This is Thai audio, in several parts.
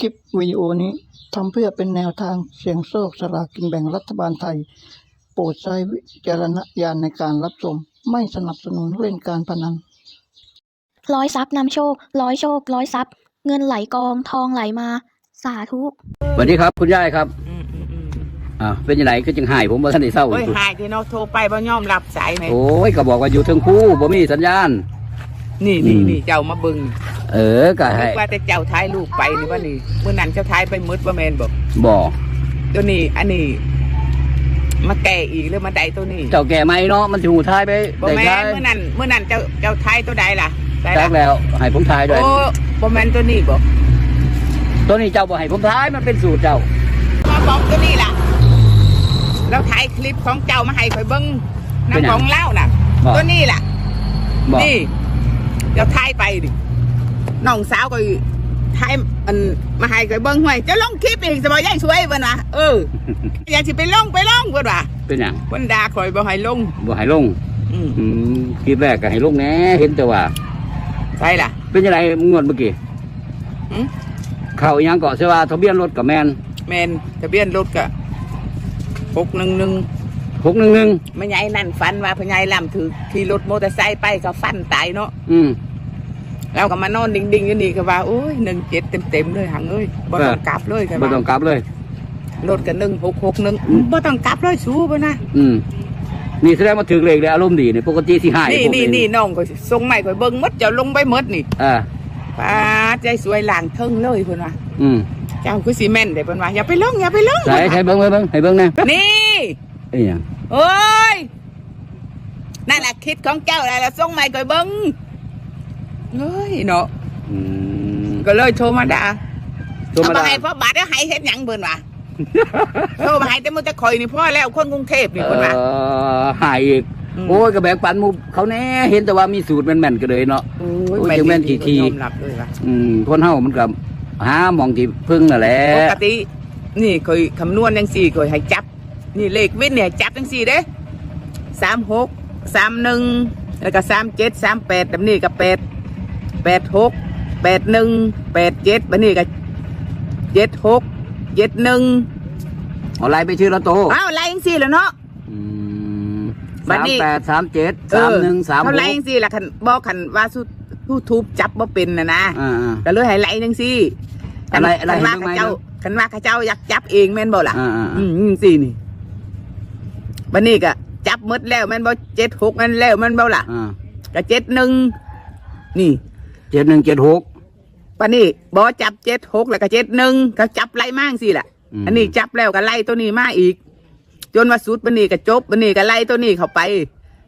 คลิปวิดีโอนี้ทำเพื่อเป็นแนวทางเสี่ยงโชคสลากกินแบ่งรัฐบาลไทย โปรดใช้วิจารณญาณในการรับชม ไม่สนับสนุนเล่นการพนัน ร้อยทรัพย์นำโชค ร้อยโชค ร้อยทรัพย์ เงินไหลกองทองไหลมา สาธุ สวัสดีครับ คุณยายครับอืมอืมอืมอ่าเป็นยังไงคือจังหายผมว่าท่านได้เศร้าโอ้ยอยู่หายที่เนาะโทรไปบ่ยอมรับสายไหมโอ้ยก็บอกว่าอยู่เทึงคู่บ่มีสัญญาณ นี่นี่อืมนี่เจ้ามาเบึง เออก็นึให้กว่าแต่เจ้าท้ายลูกไปนี่ว่านี่เมื่อนั้นเจ้าท้ายไปมืดว่าแมนบอกบอกตัวนี้ อันนี้ มาแก่อีกแล้วมาได้ตัวนี้ เจ้าแก่ไหมเนาะมันถูท้ายไปบ่ได้แมท้านยเมื่อนั้นเมื่อนั้นเจ้าเจ้าท้ายตัวใดล่ะได้แตล่ะกแล้วให้ผมทายด้วยโอ้บ่แมนตัวนี้บอกตัวนี้เจ้าบ่ให้ผมทายมันเป็นสูตรเจ้ามาบอกตัวนี้ล่ะแล้วถ่ายคลิปของเจ้ามาให้ข่อยเบิ่งเป็นหยังน้ำของเล่าน่ะบอกตัวนี้ล่ะบอกนี่เดี๋ยวทายไปดิ น้องสาวก็ทายอันมาให้ก็เบิ้งห้วยจะลงคลิปอีกสบายยายสวยเพิ่นว่าเอออยากสิไปลงไปลงเพิ่นว่าเป็นหยังเพิ่นด่าข่อยบ่ให้ลงบ่ให้ลงอืมอืมคลิปแรกก็ให้ลงแหน่เห็นแต่ว่า ใช่ล่ะ เป็นยังไงงวดเมื่อกี้หืม เข้าอีหยังเกาะเสยว่าทะเบียนรถกับแมนแม่นทะเบียนรถก็611 หกหนึ่งหนึ่งแม่ใหญ่นั่นฝันว่าพ่อใหญ่ลำถือขี่รถมอเตอร์ไซค์ไปก็ฟันตายเนาะอืม เราก็มานอนดิ่งๆอยู่นี่ก็ว่าโอ้ย17เต็มๆเลยหังเอ้ยบ่ต้องเออกลับเลยก็บ่ว่าต้องกลับเลย รถก็1661บ่ต้องกลับเลยสู้บ่นะอืมนี่แสดงว่าถึงเลขเลยอารมณ์ดีนี่ปกติสิหายนี่พวกนี่นี่น้องก็ส่งใหม่ก็เบิ่งหมดเจ้าลงไปหมดนี่อ่าป้าใจสวยหลางเทิงเลยเพิ่นว่าอืมเจ้าคือซีเมนต์เด้เพิ่นว่าอย่าไปลงอย่าไปลงใส่ใส่เบิ้งเบิ้งเบิ้งให้เบิ้งแน่นี่ไอ้หยังโอ้ยนั่นแหละคิดของเจ้าอะไรแล้วส่งใหม่ก็เบิ่ง เฮ้ยเนาะอืมก็เลยโทรมาด่าโทรมาด่าเอให้พ่อบาทแล้วให้เฮ็ดหยังเพิ่นว่าโทรมาให้แต่มึงจะคอยนี่พ่อแล้วคนกรุงเทพนี่เอเพิ่นว่าอหายอีก อืม โอ้ยกระแบกปันหมูเขาแน่เห็นแต่ว่ามีสูตรแม่นๆก็เลยเนาะ โอ้โอ้ยจังแม่นทีๆยอมรับเลยว่าอืมคนเฮามันกับหาหมองที่พึ่งนั่นแหละปกติ นี่เคยคำนวณจังสี่เคยให้จับ นี่เลขวิทย์เนี่ยจับจังสี่เด้สามหกสามหนึ่งแล้วก็สามเจ็ดสามแปดแบบนี้ก็แปด แปดหกแปดหนึ่งแปดเจ็ดแบบนี้ก็เจ็ดหกเจ็ดหนึ่งเอาไล่ไปชื่อละโตอ้าวไล่จังสี่แล้วเนาะอืมบัสาดมนี้แปดสามเจ็ดสามหนึ่งสามหเขากไล่จังสี่ละคันบอกคันว่าสุทูทูบจับบ่เป็นนะนะอ่าก็เลยให้ไล่จังสี่อะไรอะไรคันว่าให้เบิ่งไหมเขาเจ้าคันว่าเขาเจ้าอยากจับเองแม่นบ่ล่ะอ่าอ่าอืมจังสี่นี่บันนี้ก็จับหมดแล้วแม่นบ่เจ็ดหกนั่นแล้วแม่นบ่ล่ะอ่าก็เจ็ดหนึ่งนี่ เจ็ดหนึ่งเจ็ดหกบันนี้บ่จับเจ็ดหกแล้วก็เจ็ดหนึ่งก็จับไล่มากสิล่ะอันนี้จับแล้วก็ไล่ตัวนี้มาอีก จนว่าสุดบันนี้ก็จบบันนี้ก็ไล่ตัวนี้เข้าไป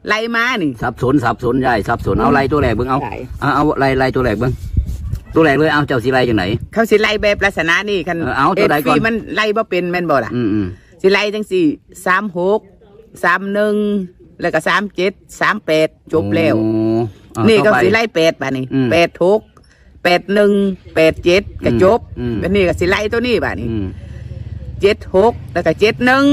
ไล่มานี่สับสนสับสนใหญ่สับสนเอาไล่ตัวแรกเบิ้งเอาใช่เอาเอาไล่ไล่ตัวแรกเบิ้งตัวแรกเลยเอาเจ้าสีไล่จังไหนเขาสิไล่แบบลักษณะนี่คันเออเอาตัวใดก่อนฟรีมันไล่บ่เป็นแม่นบ่ล่ะอืมอืมสิไล่จังสี่สามหกสามหนึ่งแล้วก็สามเจ็ดสามแปดจบแล้วโอ้เอา นี่ก็ต่อไปสิไล่แปดป่ะนี่อืมแปดหกแปดหนึ่งแปดเจ็ดก็จบอืมบันนี้ก็สิไล่ตัวนี้ป่ะนี่อืมเจ็ดหกแล้วก็เจ็ดหนึ่ง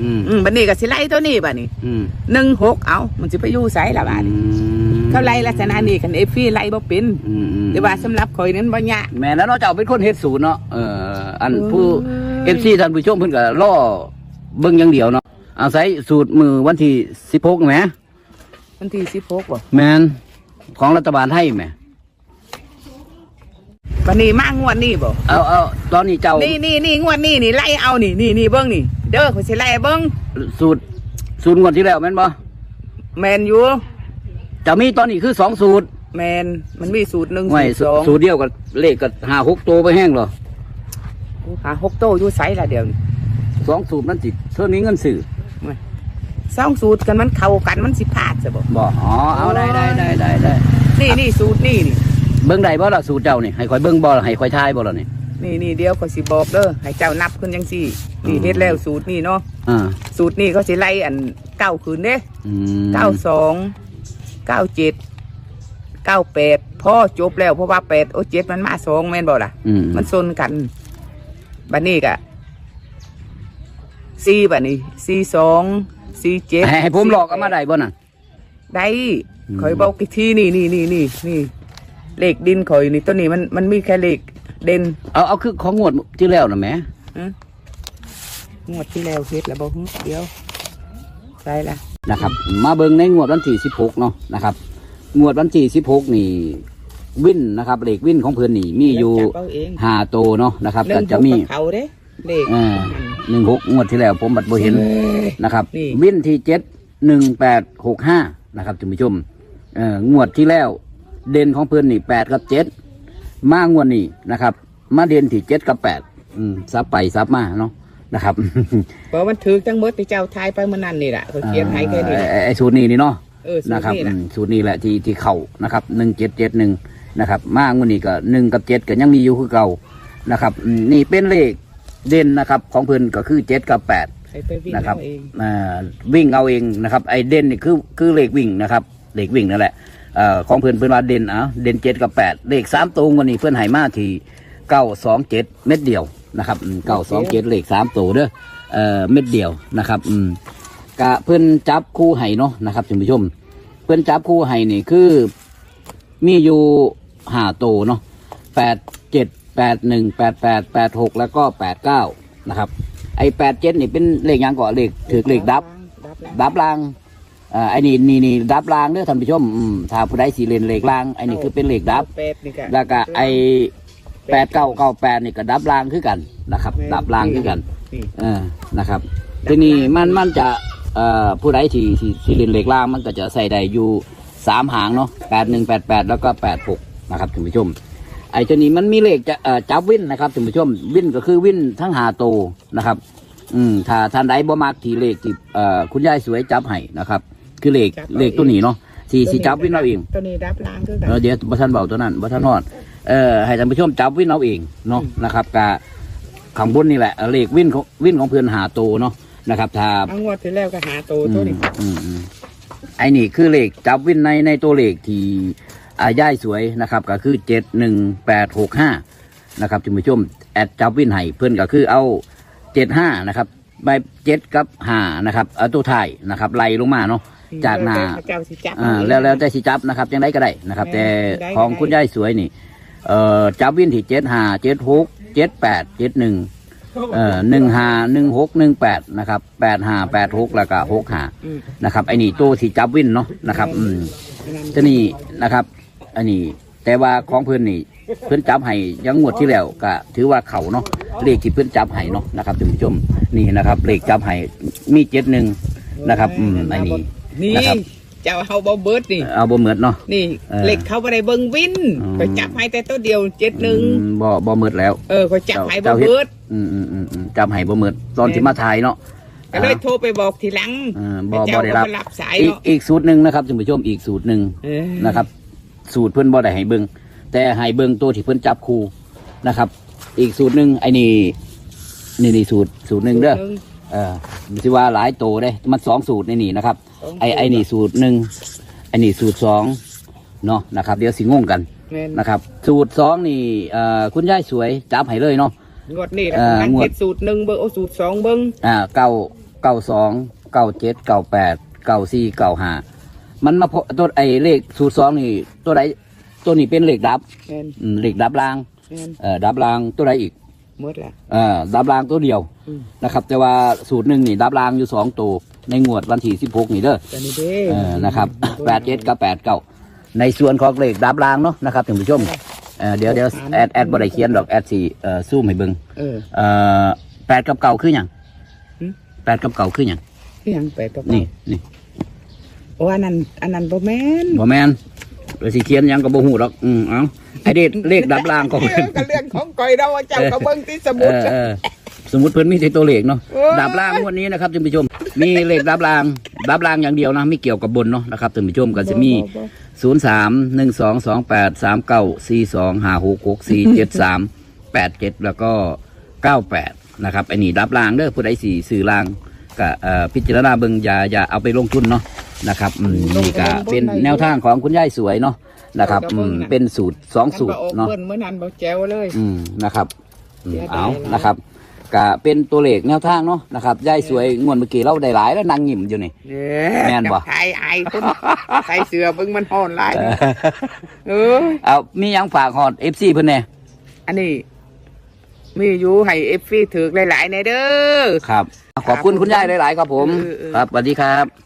อืมอืมบันนี้ก็สิไล่ตัวนี้ป่ะนี่อืมหนึ่งหกเอามันสิไปอยู่ไสละป่ะนี่เขาไล่ลักษณะนี้กันเอฟฟี่ไล่บ่เป็นอืมอืมแต่ว่าสำหรับข่อยนั้นบ่ยากแม่แล้วเนาะเจ้าเป็นคนเฮ็ดสูตรเนาะเอออันผู้เอ้เอยฟซีท่านผู้ชมเพิ่นก็ล่อเบิ่งอย่างเดียวเนาะอาศัยสูตรมือวันที่สิบหกแหมวันที่สิบหกบ่แมน ของรัฐบาลให้แหมบันนี้มางวดนี้บ่เอาเอาตอนนี้เจ้านี่นี่นี่งวดนี้นี่ไล่เอานี่นี่นี่เบิ้งนี่ เด้อข่อยสิไล่เบิ้งสูตรสูตรงวดที่แล้วแม่นบ่แมนอยู่จะมีตอนนี้คือสองสูตรแมนมันมีสูตรหนึ่งไม่สูตรสองสูตรเดียวกับเลขกับหาหกตัวไปแห้งเหรอหาหกโตอยู่ไสละเดียวนี่สองสูตรมันสิเท่านี้เงินสื่อ สองสูตรกันมันเข้ากันมันสิพลาดซะบ่บ่อ๋อเอาได้ได้ได้ได้ได้นี่นี่สูตรนี่นี่เบิ่งได้บ่ล่ะสูตรเจ้านี่ให้คอยเบิ่งบ่ล่ะให้คอยทายบ่ล่ะนี่นี่นี่เดี๋ยวข่อยสิบอกเด้อให้เจ้านับขึ้นจังซี่นี่เฮ็ดแล้วสูตรนี่เนาะอ่าสูตรนี่เขาสิไล่อันเก้าคืนเด้อืมเก้าสองเก้าเจ็ดเก้าแปดพ่อจบแล้วเพราะว่าแปดโอ้เจ็ดมันมาสองแม่นบ่ล่ะ อืมมันซนกันบัดนี้กะสี่บัดนี้สี่สอง สี่เจ็ดให้ให้ผมหลอกเอามาได้บ่น่ะได้อืมคอยบอกอีกทีนี่นี่นี่นี่นี่เลขดินคอยนี่ตัวนี้มันมันมีแค่เลขเด่นเอาเอาคือของงวดที่แล้วนะแหม่งวดที่แล้วเฮ็ดแล้วบ่ฮึเดียวใส่ละนะครับ มาเบิ่งในงวดวันที่16เนาะนะครับ งวดวันที่16นี่วินนะครับเลขวินของเพิ่นนี่มีอยู่จับเอาเองห้าโตวเนาะนะครับหนึ่ก็งจะมีหกกับเขาเด้ เลขอ่าหนึ่งหกงวดที่แล้ว ผมบัดบ่เห็นเอ้ยนะครับ นี่ วินที่เจ็ดหนึ่งแปดหกห้านะครับท่านผู้ชมเอ่องวดที่แล้ว เด่นของเพื่อนนี่แปดกับเจ็ดมางวดนี้นะครับ มาเด่นที่เจ็ดกับแปดอืมซับไปซับมาเนาะนะครับ เพราะมันถือทั้งหมดที่เจ้าทายไปมันนั่นนี่แหละเขาเขียนให้แค่นี้แหละ เอ่อไอ้ไอ้สูตรนี้นี่เนาะเออสูตนะรครับนี่อืนะมสูตรนี้แหละที่ที่เข่านะครับหนึ่งเจ็ดเจ็ดหนึ่งนะครับมางวดนี้ก็หนึ่งกับเจ็ดก็ยังมีอยู่คือเก่านะครับอืมนี่เป็นเลข เด่นนะครับของเพื่อนก็คือเจ็ดกับแปดให้ไปวิ่งนะครับเอาเอง อ่าวิ่งเอาเองนะครับไอเด่นนี่คือคือเลขวิ่งนะครับเลขวิ่งนั่นแหละเอ่อของเพื่อนเพื่อนว่าเด่นอะเด่นเจ็ดกับแปดเลขสามตัววันนี้เพื่อนใหายมาที่เก้าสองเจ็ดเม็ดเดียวนะครับเก้าสองเจ็ดเลขสามตัวเด้อเอ่อเม็ดเดียวนะครับอืมกะเพื่อนจับคู่ไห้เนาะนะครับท่านผู้ชม เพื่อนจับคู่ไห้นี่คือ มีอยู่ห้าตัวเนาะแปดเจ็ด แปดหนึ่งแปดแปดแปดหกแล้วก็แปดเก้านะครับ ไอ้แปดเจ็ดนี่เป็นเลขหยังก่อนเลขถือเลขดับ ดับแล้วดับรางอ่าไอ้นี่นี่นี่ดับรางเด้อท่านผู้ชมอืมถ้าผู้ใดสีเลนเลขรางไอ้นี่คือเป็นเลขดับ แปดนี่ก็แล้วก็ไอ้แปดเก้าเก้าแปดนี่ก็ดับรางคือกันนะครับ ดับรางคือกันนี่เออนะครับ ทีนี้มันมันจะเอ่อผู้ใดที่ที่ที่เล่นเลขล่างมันก็จะใส่ได้อยู่สามหางเนาะแปดหนึ่งแปดแปดแล้วก็แปดหกนะครับท่านผู้ชม ไอ้ตัวนี้มันมีเลขจะเอ่อจับวินนะครับท่านผู้ชมวินก็คือวินทั้งหาโตวนะครับ อืมถ้าท่านใดบ่มักที่เลขที่เอ่อคุณยายสวยจับให้นะครับ คือเลขเลขตัวนี้เนาะสี่สี่จับวินเอาเองตัวนี้ดับล้างคือกัเออเดี๋ยวบัท่านเบาตัวนั้นบัท่านฮอดเอ่อให้ท่านผู้ชมจับวินเอาเองเนาะนะครับกะข้างบนนี่แหละเลขวินของวินของเพื่อนหาโตวเนาะนะครับถ้า เอางวดที่แล้วก็หาตัวตัวนี้ อืมอืมไอ้นี่คือเลขจับวินในในตัวเลขที่ อาย่ายสวยนะครับก็คือเจ็ดหนึ่งแปดหกห้านะครับท่านผู้ชมแอดจับวินให้เพื่อนก็คือเอาเจ็ดห้านะครับใบเจ็ดกับห้านะครับเอาตัวท้ายนะครับไล่ลงมาเนาะจากหน้าเจ้าสิจับอ่าเงแล้วแล้วแต่สิจับนะครับยังไงก็ได้นะครับแม่แต่ได้ของได้คุณยายสวยนี่เอ่อจับวินที่เจ็ดห้าเจ็ดหกเจ็ดแปดเจ็ดหนึ่งเอ่อหนึ่งห้าหนึ่งหกหนึ่งแปดนะครับแปดห้าแปดหกแล้วก็หกห้าอืมนะครับไอ้นี่ตัวที่จับวินเนาะนะครับอืมอันนั้นจะนี่นะครับ อันนี้ แต่ว่าของเพื่อนนี่ เพื่อนจับให้ยังงวดที่แล้วก็ถือว่าเขาเนาะเลขที่เพื่อนจับให้เนาะนะครับท่านผู้ชมนี่นะครับเลขจับให้มีเจ็ดหนึ่งนะครับ อืมไอ้นี่นี่นะครับเจ้าเฮาบ่เบิดนี่เอาบ่เหมือนเนาะ นี่เออเหล็กเขาบ่ได้เบิ่งวินอืม ก็จับให้แต่ตัวเดียวเจ็ดหนึ่งอืมบ่บ่เหมือนแล้ว เออก็จับให้บ่เจ้าเฮ็ด เบิดอืมอืมอืมอืมจำให้บ่เหมือนตอนที่มาถ่ายเนาะ ก็เลยโทรไปบอกทีหลังเออบ่เจ้าบ่ได้รับ ก็รับสายอีกเนาะอีกสูตรหนึ่งนะครับท่านผู้ชมอีกสูตรหนึ่งเออนะครับ สูตรเพิ่นบ่ได้ให้เบิ่งแต่ให้เบิ่งตัวที่เพิ่นจับคู่นะครับ อีกสูตรหนึ่งไอ้นี่นี่นี่สูตรสูตรหนึ่งเด้อเออมันสิว่าหลายโตวเด้ มันสองสูตรในนี่นะครับ ไอ้ไอ้นี่สูตรหนึ่งไอ้นี่สูตรสองเนาะนะครับ เดี๋ยวสิงงกันแม่นนะครับ สูตรสองนี่เอ่อคุณยายสวยจับให้เลยเนาะงวดนี้แหละเออนั่งงวดเฮ็ดสูตรหนึ่งเบิ่งเอาสูตรสองเบิ่งอ่าเก้าเก้าสองเก้าเจ็ดเก้าแปดเก้าสี่เก้าห้า มันมาพบตัวไอ้เลขสูตรสองนี่ ตัวใดตัวนี้เป็นเลขดับแม่นอืมเลขดับราง แม่นเอ่อดับรางตัวใดอีกหมดละ เอ่อดับรางตัวเดียวอืม นะครับ แต่ว่าสูตรหนึ่งนี่ดับรางอยู่สองตัวในงวดวันที่สิบหกนี่เด้อตัวนี้เด้เออนะครับแปดเจ็ดกับแปดเก้าในส่วนของเลขดับรางเนาะนะครับท่านผู้ชมเอ่อเดี๋ยวเดี๋ยวแอดแอดบริเขียนดอกแอดสี่เอ่อซูมให้เบิ่งเออ เอ่อแปดกับเก่าคืออย่างหืมแปดกับเก่าคืออย่างอีหยังแปดกับนี่นี่ โอ้อันนั้นอันนั้นบ่แม่นบ่แมนเดี๋ยวสิเขียนหยังก็บ่ฮู้ดอกอืมเอาไอเด็ดเลขดับล่างของเอเพิ่อนก็เรื่องของก้อยเราว่าเจ้าก็เบิ่งที่สเอมุด อเออสมมุติเพิ่นมีแต่ตัวเลขเนาะโอ้ยดับล่างงวดนี้นะครับท่านผู้ชม มีเลขดับล่างดับล่างอย่างเดียวนะไม่เกี่ยวกับบนเนาะนะครับท่านผู้ชมก็จะมีบ่บ่บ่0 3 1 2 2 8 3 9 4 2 5 6 6 4 7 3 8 7แล้วก็98นะครับไอ้นี่ดับล่างเด้อผู้ใดสี่สื่อล่างก็เอ่อพิจารณาเบิ่งอย่าอย่าเอาไปลงทุนเนาะ นะครับอืมนี่ก็เป็นแนวทางของคุณยายสวยเนาะนะครับอืมเป็นสูตรสองสูตรมันบ่ออกเนาะเพิ่นเมื่อนั้นบ่แจ๋วเลยอืมนะครับอืมเสียดายเอาหลายนะครับก็เป็นตัวเลขแนวทางเนาะนะครับยายสวยงวดเมื่อกี้เราได้หลายแล้วนางยิ้มอยู่นี่เด้แม่นบ่จับไทยไอ้คนใส่เสื้อเบิ่งมันฮ้อนหลายเออ เอามีหยังฝากฮอด FC เพิ่นแน่อันนี้ มีอยู่ให้เอฟซีถือหลายๆในเด้อ ครับ ขอบคุณคุณยายหลาย ๆ ครับผม เออเออ ครับสวัสดีครับ